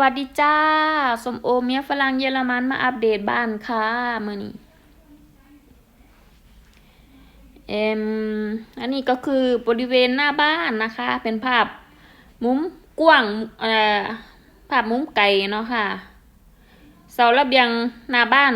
วัสดีจ้าสมโอเมียฝรั่งเยอรมันมาอัปเดตบ้านค่ะมื่อนี้เอ็มอันนี้ก็คือบริเวณหน้าบ้านนะคะ เป็นภาพมุมกว้างเอ่อภาพมุมไก่เนาะค่ะเสาระเบียงหน้าบ้าน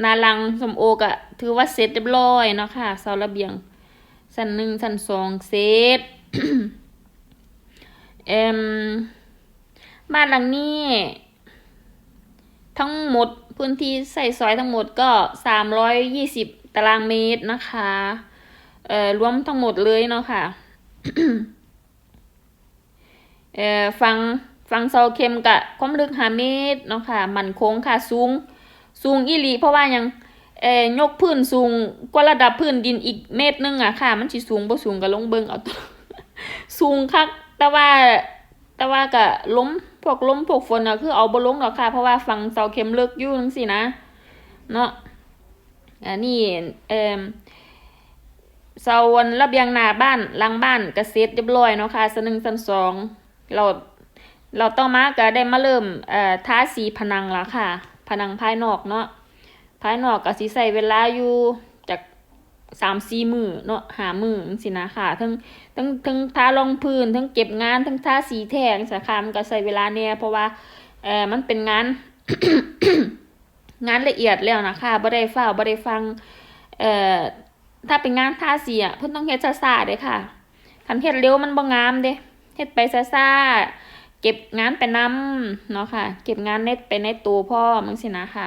หนาลังสมโอก็ถือว่าเสร็จเรียบร้อยเนาะค่ะเสาระเบียงชั้นหนึ่งชั้นสองเสร็จเอ็ม บ้านหลังนี้ ทั้งหมดพื้นที่ใส่ซอยทั้งหมดก็สามร้อยยี่สิบตารางเมตรนะคะ เอ่อรวมทั้งหมดเลยเนาะค่ะ เอ่อฟังฟังเสาเข็มกะความลึกห้าเมตรเนาะค่ะ มันโค้งค่ะสูง สูงอีหลีเพราะว่ายังเอ่อยกพื้นสูงกว่าระดับพื้นดินอีกเมตรหนึงอะค่ะ มันสิสูงบ่สูงก็ลงเบิงเอาตัวสูงคักแต่ว่าแต่ว่าก็ล้ม พวกล้มพวกฝนอะคือเอาบลงหรอกค่ะ เพราะว่าฝั่งเสาเข็มเลิกยู่จังซี่นะ เนาะอันนี้เอ่อเสาวันระเบียงหน้าบ้านหลังบ้านก็เสร็จเรียบร้อยเนาะค่ะสันหนึ่งสันสองเราเราต่องมาก็ได้มาเริ่มเอ่อทาสีผนังแล้วค่ะ ผนังภายนอกเนาะภายนอกก็สิใช้เวลาอยู่ สามสี่มือเนาะหามือจังซี่นะค่ะ ทั้งทั้งทั้งทารองพื้น ทั้งเก็บงาน ทั้งทาสีแทงสาขามันก็ใช้เวลาเนี่ยเพราะว่าเออมันเป็นงาน งานละเอียดแล้วนะคะบ่ได้ฟ้าวบ่ได้ฟังเอ่อถ้าเป็นงานทาสีอะเพิ่นต้องเฮ็ดซ่าๆเด้ค่ะคันเฮ็ดเร็วมันบ่งามเด้เฮ็ดไปซ่าๆเก็บงานไปนํเนาะค่ะ เก็บงานในไปในตัวพ่อมึงสินะค่ะ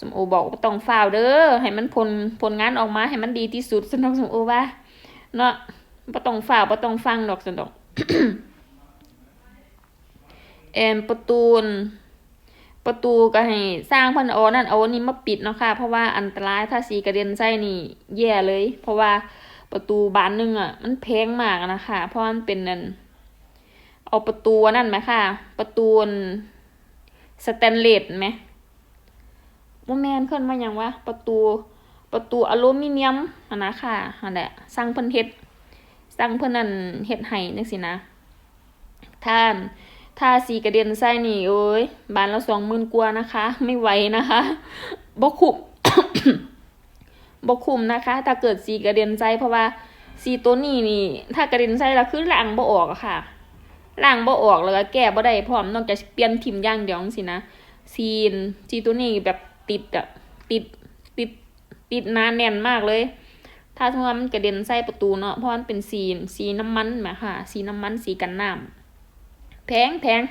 สมโอบอกว่าต้องฟ้าวเด้อให้มันผลผลงานออกมาให้มันดีที่สุดสนองสมโอว่าเนาะบ่ต้องฝ่าวบ่ต้องฟังดอกสนดอกแอมประตูนประตูก็ให้สร้างพันเอนั่นเอาอันนี้มาปิดเนาะค่ะ เพราะว่าอันตรายถ้าสีกระเด็นใส่นี่แย่เลย เพราะว่าประตูบานหนึงอะ มันแพงมากนะคะ เพราะมันเป็นนั่นเอาประตูนั่นไหมค่ะ ประตูสแตนเลสไหม ว่าแมนขึ้นมาอย่างวะประตูประตูอลูมิเนียมอันนะค่ะอันแหละสร้างเพิ่นเฮ็ดสั่งเพื่นนั่นเฮ็ดให้จังซี่นะท่านถ้าสีกระเด็นใส่นี่โอ้ยบานละสองหมื่นกว่านะคะ ไม่ไหวนะคะบ่คุ้มบ่คุ้มนะคะ ถ้าเกิดสีกระเด็นใส่เพราะว่าสีตัวนี้นี่ ถ้ากระเด็นใส่แล้วคือล้างบ่ออกอะค่ะล้างบ่ออกแล้วก็แก้บ่ได้พร้อมนอกจากเปลี่ยนทิ่มอย่างเดียวจังซี่นะซีนสีตัวนี้แบบ ติดอะติดติดติดนานแน่นมากเลย ถ้าสมมติว่ามันกระเด็นใส่ประตูเนาะเพราะมันเป็นสีสีน้ำมันแหมค่ะ สีน้ำมันสีกันน้ำแพงแพง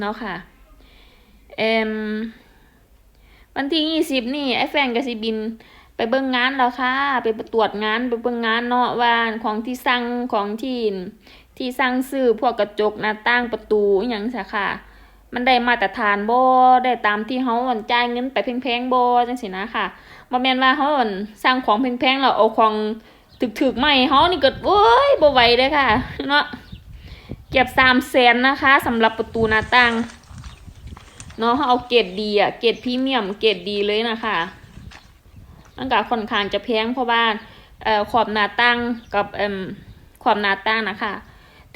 เนาะค่ะเอมวันที่ยี่สิบนี่ไอ้แฟนกับสิบินไปเบิ่งงานแล้วค่ะ ไปตรวจงานไปเบิ่งงานเนาะว่าของที่สั่งของที่ที่สั่งซื้อพวกกระจกหน้าต่างประตูอย่างซะค่ะ มันได้มาตรฐานบ่ได้ตามที่เฮาอนจ่ายเงินไปแพงๆบ่จังซี่นะค่ะบ่แม่นว่าเฮาอั่นสร้างของแพงๆแล้วเอาของถึกๆให้เฮานี่ก็โอ้ยบ่ไหวเด้ค่ะเนาะเก็บ300,000นะคะสำหรับประตูหน้าต่างเนาะเฮาเอาเกรดดีอะเกรดพรีเมียมเกรดดีเลยนะคะมันก็ค่อนข้างจะแพงเพราะว่าเอ่อขอบหน้าต่างกับเอ่มขอบหน้าต่างนะคะ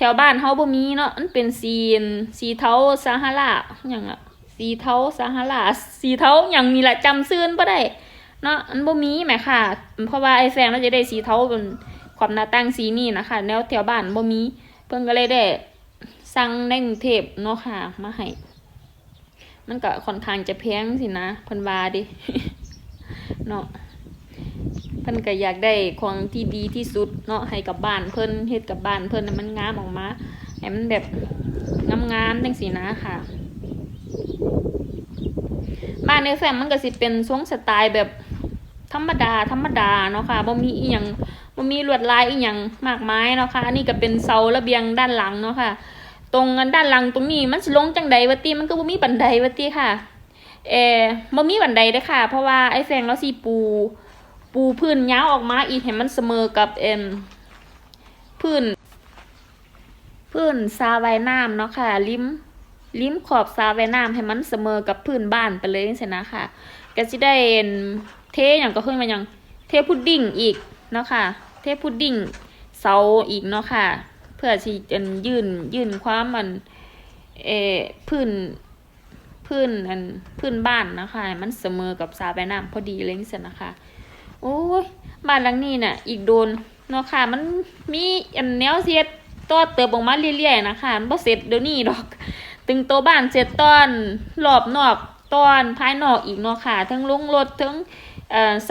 แถวบ้านเฮาบ่มีเนาะมันเป็นสีสีเทาซาฮาราหยังอะสีเทาซาฮาราสีเทาหยังนี่แหละจำซื่อบ่ได้เนาะอันบ่มีแหมค่ะ เพราะว่าไอ้แฟงเราจะได้สีเทาเป็นความหน้าตั้งสีนี่นะคะแนวแถวบ้านบ่มี เพิ่นก็เลยได้สั่งในกรุงเทพเนาะค่ะ มาให้มันก็ค่อนข้างจะแพงสินะเพิ่นว่าดิเนาะ พิ่นก็อยากได้ของที่ดีที่สุดเนาะให้กับบ้านเพิ่นเฮ็ดกับบ้านเพิ่นมันงามออกมาให้มันแบบงามๆจังซี่นะค่ะ บ้านในแฟมมันก็สิเป็นทรงสไตล์แบบธรรมดาธรรมดาเนาะค่ะบ่มีอีหยังบ่มีลวดลายอีหยังมากมายเนาะค่ะอันนี้ก็เป็นเสาระเบียงด้านหลังเนาะค่ะ ตรงด้านหลังตรงนี้มันสิลงจังใดวะติมันก็บ่มีบันไดวะติค่ะเออบ่มีบันไดเด้ค่ะ เพราะว่าไอ้แฟงเราสิปู ปูพื้นยาวออกมาอีกให้มันเสมอกับเอ็มพื้น พื้นซาไว้น้ำเนาะค่ะริมริมขอบสาไว้น้ำให้มันเสมอกับพื้นบ้านไปเลยจังซี่นะค่ะก็สิได้เห็นเทอย่างก็ขึ้นมาอย่างเทพุดดิ้งอีกเนาะค่ะ เทพุดดิ้งเสาอีกเนาะค่ะ เพื่อที่จะยื่นยื่นความมันเอพื้นพื้นอันพื้นบ้านนะคะมันเสมอกับสระว่ายน้ำพอดีเลยจังซี่นะคะ โอ้ยบ้านหลังนี้น่ะ อีกโดนเนาะค่ะ มันมีอันแนวเสียดต่อเติบออกมาเรื่อยๆนะคะมันบ่เสร็จเดี๋ยวนี้ดอกตึงโตบ้านเสร็จตอนรอบนอกตอนภายนอกอีกเนาะค่ะทั้งลุงรถทั้ง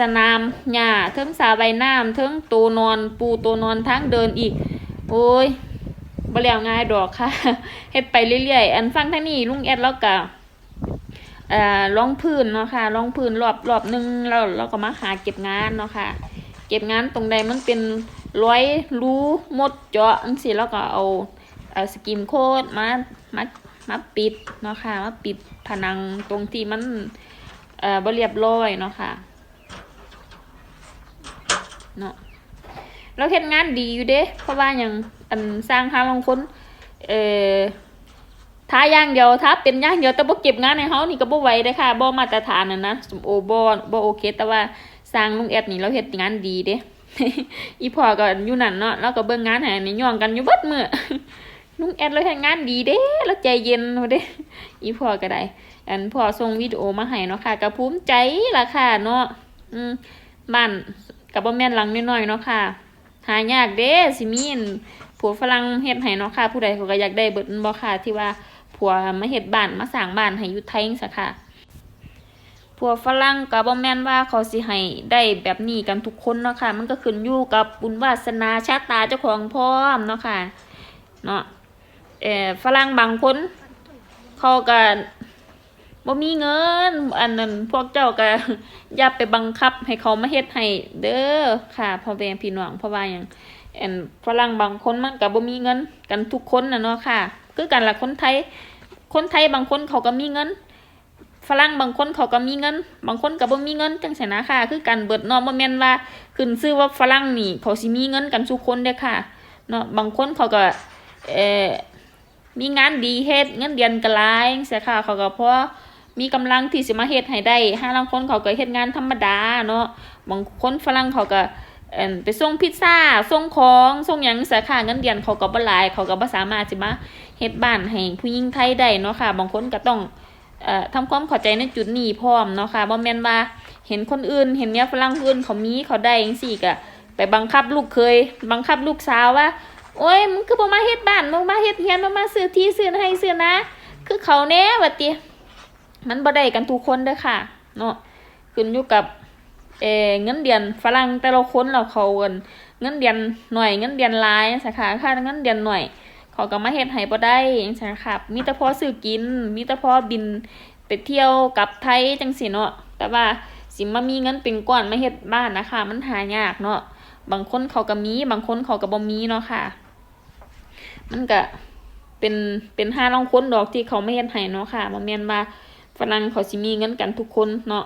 สนามหญ้าทั้งสระว่ายน้ำทั้งตัวนอนปูตัวนอนทางเดินอีก โอ้ยบ่แล้วง่ายดอกค่ะเฮ็ดไปเรื่อยๆ อันฟังทางนี้ลุงแอดแล้วก็ รองพื้นเนาะค่ะรองพื้นรอบรอบหนึงแล้วเราก็มาหาเก็บงานเนาะค่ะ เก็บงานตรงใดมันเป็นร้อยรูมดเจาะจังซี่แล้วก็เอาเอาสกิมโคดมามามาปิดเนาะค่ะมาปิดผนังตรงที่มันเอ่อบ่เรียบร้อยเนาะค่ะเนาะเราเฮ็ดงานดีอยู่เด้เพราะว่าหยังอันสร้างหาบางคนเอ่อ ท้าย่างเดียวท้าเป็นย่างเดียวแต่บ่เก็บงานให้เฮานี่ก็บ่ไหวเด้ค่ะบ่มาตรฐานน่ะนะสมโอบ่บ่โอเค แต่ว่าสร้างลุงแอดนี่เราเฮ็ดงานดีเด้อีพ่อก็อยู่นั่นเนาะแล้วก็เบิ่งงานให้นี่ย่องกันอยู่เบิดมื้อลุงแอดเราเฮ็ดงานดีเด้แล้วใจเย็นเด้อีพ่อก็ได้อันพ่อส่งวิดีโอมาให้เนาะค่ะก็ภูมิใจล่ะค่ะเนาะอืมบ้านก็บ่แม่นหลังน้อยๆเนาะค่ะหายากเด้สิมีนผัวฝรั่งเฮ็ดให้เนาะค่ะ ผู้ใดเขาก็อยากได้เบิดบ่ค่ะที่ว่า ผัวมาเฮ็ดบ้านมาสร้างบ้านให้อยู่ไทยจังซี่ค่ะผัวฝรั่งก็บ่แม่นว่าเขาสิให้ได้แบบนี้กันทุกคนเนาะค่ะ มันก็ขึ้นอยู่กับบุญวาสนาชะตาเจ้าของพร้อมเนาะค่ะเนาะเอ่อฝรั่งบางคนเขาก็บ่มีเงิน อันนั้นพวกเจ้าก็อย่าไปบังคับให้เขามาเฮ็ดให้เด้อค่ะพ่อแม่พี่น้องเพราะว่าหยังอันฝรั่งบางคนมันก็บ่มีเงินกันทุกคนน่ะเนาะค่ะ คือกันละคนไทย คนไทยบางคนเขาก็มีเงิน ฝรั่งบางคนเขาก็มีเงิน บางคนก็บ่มีเงินจังซี่นะค่ะ คือกันเบิดนาะบ่แม่นว่าขึ้นชื่อว่าฝรั่งนี่เขาสิมีเงินกันทุกคนเด้ค่ะเนาะบางคนเขาก็เอ่อมีงานดีเฮ็ดเงินเดือนก็หลายจังซี่ค่ะ เขาก็พอมีกำลังที่สิมาเฮ็ดให้ได้ห้าลางคนเขาก็เฮ็ดงานธรรมดาเนาะ บางคนฝรั่งเขาก็ไปส่งพิซซ่าส่งของส่งหยังสาขาเงินเดือนเขาก็บ่หลาย เขาก็บ่สามารถสิมา เฮ็ดบ้านให้ผู้หญิงไทยได้เนาะค่ะ บางคนก็ต้องเอ่อทำความเข้าใจในจุดนี้พร้อมเนาะค่ะบ่แม่นว่าเห็นคนอื่น เห็นเมียฝรั่งอื่นเขามีเขาได้จังซี่ก็ไปบังคับลูกเคย บังคับลูกสาวว่า โอ้ยมึงคือบ่มาเฮ็ดบ้านมึงมาเฮ็ดเฮียนบ่มาซื้อที่ซื้อให้ซื้อนะ คือเขาแน่ว่าติมันบ่ได้กันทุกคนเด้อค่ะ เนาะขึ้นอยู่กับเอเงินเดือนฝรั่งแต่ละคนแล้วเขาเอิ้นเงินเดือนหน่อยเงินเดือนหลายสาขาค่าเงินเดือนหน่อย เขาก็มาเฮ็ดให้บ่ได้จังซี่ค่ะมีแต่พอซื้อกิน มีแต่พอบินไปเที่ยวกับไทยจังซี่เนาะแต่ว่าสิมามีเงินเป็นก้อนมาเฮ็ดบ้านนะคะ มันหายากเนาะบางคนเขาก็มี บางคนเขาก็บ่มีเนาะค่ะ มันก็เป็นเป็นห้าลองคนดอกที่เขาไม่เฮ็ดให้เนาะค่ะบ่แม่นว่าฝรั่งเขาสิมีเงินกันทุกคนเนาะ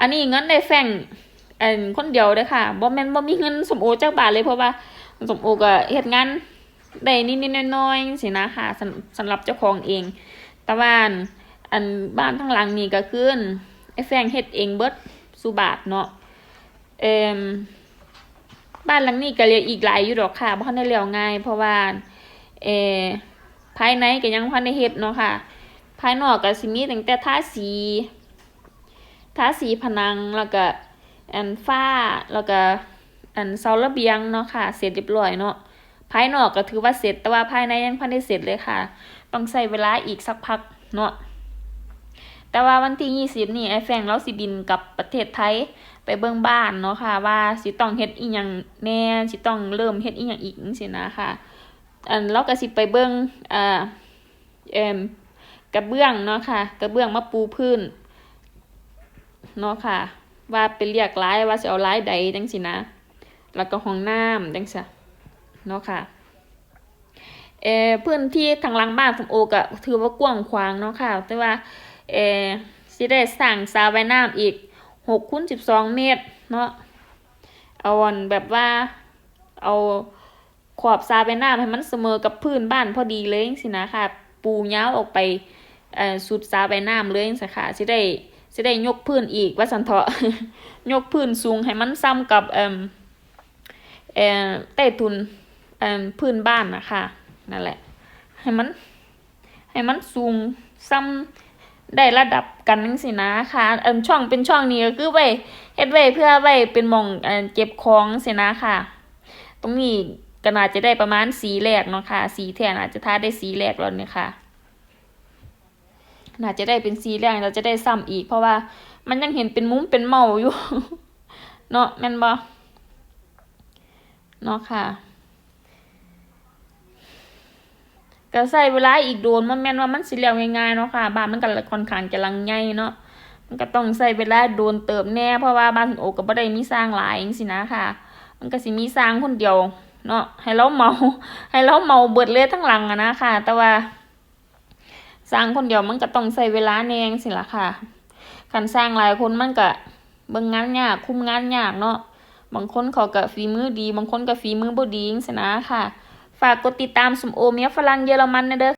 อันนี้เงินได้แฝงอันคนเดียวเด้อค่ะบ่แม่นบ่มีเงินสมโอจักบาทเลยเพราะว่าสมโอก็เฮ็ดงาน ได้นิดๆน้อยๆจังซี่นะค่ะสำหรับเจ้าของเอง แต่ว่าอันอันบ้านทั้งหลังนี่ก็คือไอ้แฝงเฮ็ดเองเบิดสุบาทเนาะเอมบ้านหลังนี้ก็เหลืออีกหลายอยู่ดอกค่ะบ่ทันได้แล้วง่าย เพราะว่าเอภายในก็ยังบ่ทันได้เฮ็ดเนาะค่ะ ภายนอกก็สิมีตั้งแต่ทาสีทาสีผนังแล้วก็อันฝ้าแล้วก็อันเสาระเบียงเนาะค่ะ เสร็จเรียบร้อยเนาะ ภายนอกก็ถือว่าเสร็จ แต่ว่าภายในยังบ่ทันได้เสร็จเลยค่ะ ต้องใช้เวลาอีกสักพักเนาะแต่ว่าวันที่20นี่ไอ้แฟงเราสิบินกับประเทศไทยไปเบิ่งบ้านเนาะค่ะ ว่าสิต้องเฮ็ดอีหยังแน่สิต้องเริ่มเฮ็ดอีหยังอีกจังซี่นะค่ะ อันเราก็สิไปเบิ่งอ่าเอ่มกระเบื้องเนาะค่ะ กระเบื้องมาปูพื้นเนาะค่ะ ว่าเป็นเรียกหลายว่าสิเอาหลายใดจังซี่นะ แล้วก็ห้องน้ำจังซี่ เนาะค่ะเอ่อพื้นที่ทางหลังบ้านสมโอก็ถือว่ากว้างขวางเนาะค่ะ แต่ว่าเอ่อสิได้สร้างสระว่ายน้ำอีกหกคูณสิบสองเมตรเนาะเอาอันแบบว่าเอาขอบทรายไปน้ำให้มันเสมอกับพื้นบ้านพอดีเลยสินะค่ะ ปูเยาวออกไปเอ่อสุดทรายไปน้ำเลยจังซี่ค่ะสิได้สิได้ยกพื้นอีกว่าสันเถาะยกพื้นสูงให้มันซ้ำกับเอ่มเอ่อใต้ทุน อันพื้นบ้านนะคะนั่นแหละ ให้มัน ให้มันสูงซ้ำได้ระดับกันจังซี่นะค่ะอันช่องเป็นช่องนี้ก็คือไว้เฮ็ดไว้เพื่อไว้เป็นมองเก็บของจังซี่นะค่ะ ตรงนี้ก็น่าจะได้ประมาณสีแรกเนาะค่ะ สีแทนอาจจะทาได้สีแรกแล้วเนี่ยค่ะน่าจะได้เป็นสีแรกเราจะได้ซ้ำอีก เพราะว่ามันยังเห็นเป็นมุ้มเป็นเมาอยู่ เนาะแม่นบ่เนาะค่ะ ก็ใช้เวลาอีกโดนมันแม่นว่ามันสิแล้วง่ายๆเนาะค่ะ บ้านมันก็ค่อนข้างจะลังใหญ่เนาะมันก็ต้องใช้เวลาโดนเติบแน่เพราะว่าบ้านโอก็บ่ได้มีสร้างหลายจังซี่นะค่ะ มันก็สิมีสร้างคนเดียวเนาะให้เราเมา ให้เราเมาเบิดเลยทั้งหลังอะนะค่ะ แต่ว่า สร้างคนเดียวมันก็ต้องใช้เวลาแน่งซี่ล่ะค่ะคันสร้างหลายคนมันก็เบิ่งงานยากคุมงานยากเนาะบางคนเขาก็ฝีมือดี บางคนก็ฝีมือบ่ดีจังซี่นะค่ะ ฝากกดติดตามสมโอเมียฝรั่งเยอรมันนะเด้อ